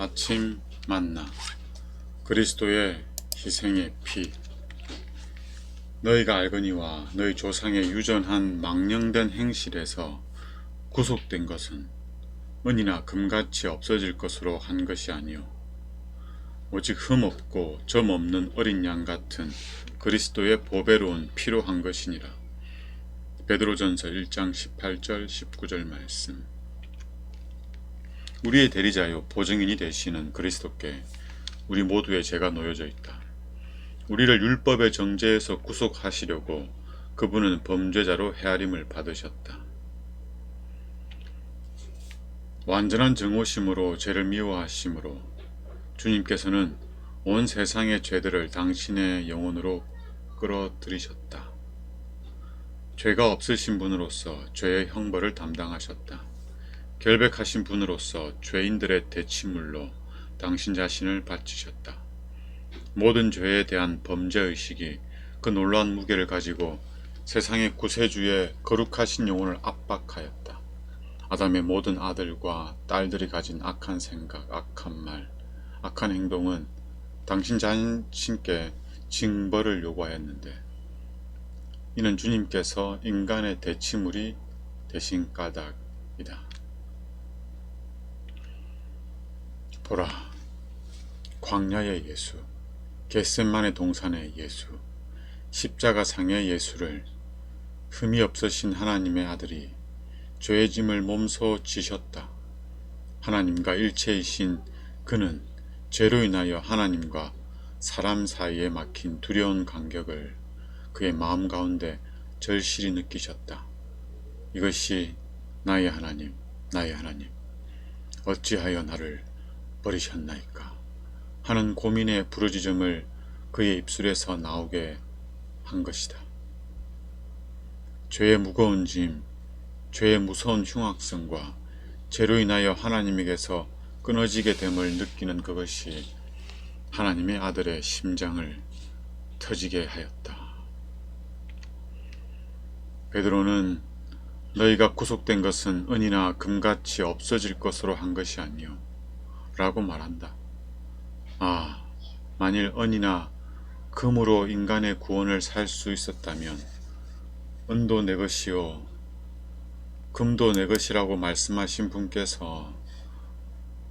아침 만나. 그리스도의 희생의 피. 너희가 알거니와 너희 조상의 유전한 망령된 행실에서 구속된 것은 은이나 금같이 없어질 것으로 한 것이 아니요 오직 흠 없고 점 없는 어린 양 같은 그리스도의 보배로운 피로 한 것이니라. 베드로전서 1장 18절 19절 말씀 우리의 대리자요 보증인이 되시는 그리스도께 우리 모두의 죄가 놓여져 있다. 우리를 율법의 정죄에서 구속하시려고 그분은 범죄자로 헤아림을 받으셨다. 완전한 정오심으로 죄를 미워하심으로 주님께서는 온 세상의 죄들을 당신의 영혼으로 끌어들이셨다. 죄가 없으신 분으로서 죄의 형벌을 담당하셨다. 결백하신 분으로서 죄인들의 대치물로 당신 자신을 바치셨다. 모든 죄에 대한 범죄 의식이 그 놀라운 무게를 가지고 세상의 구세주의 거룩하신 영혼을 압박하였다. 아담의 모든 아들과 딸들이 가진 악한 생각, 악한 말, 악한 행동은 당신 자신께 징벌을 요구하였는데 이는 주님께서 인간의 대치물이 되신 까닭이다. 보라, 광야의 예수, 겟셋만의 동산의 예수, 십자가 상의 예수를 흠이 없으신 하나님의 아들이 죄의 짐을 몸소 지셨다. 하나님과 일체이신 그는 죄로 인하여 하나님과 사람 사이에 막힌 두려운 간격을 그의 마음 가운데 절실히 느끼셨다. 이것이 나의 하나님, 나의 하나님, 어찌하여 나를 버리셨나이까 하는 고민의 부르짖음을 그의 입술에서 나오게 한 것이다. 죄의 무거운 짐, 죄의 무서운 흉악성과 죄로 인하여 하나님에게서 끊어지게 됨을 느끼는 그것이 하나님의 아들의 심장을 터지게 하였다. 베드로는 너희가 구속된 것은 은이나 금같이 없어질 것으로 한 것이 아니요 라고 말한다. 아, 만일 은이나 금으로 인간의 구원을 살 수 있었다면 은도 내 것이요 금도 내 것이라고 말씀하신 분께서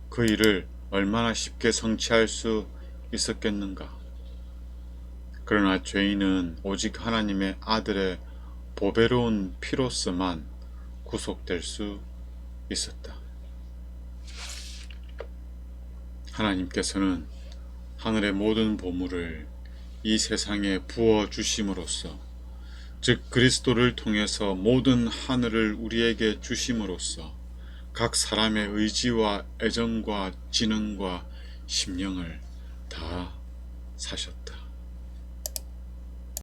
그 일을 얼마나 쉽게 성취할 수 있었겠는가? 그러나 죄인은 오직 하나님의 아들의 보배로운 피로서만 구속될 수 있었다. 하나님께서는 하늘의 모든 보물을 이 세상에 부어 주심으로써 즉 그리스도를 통해서 모든 하늘을 우리에게 주심으로써 각 사람의 의지와 애정과 지능과 심령을 다 사셨다.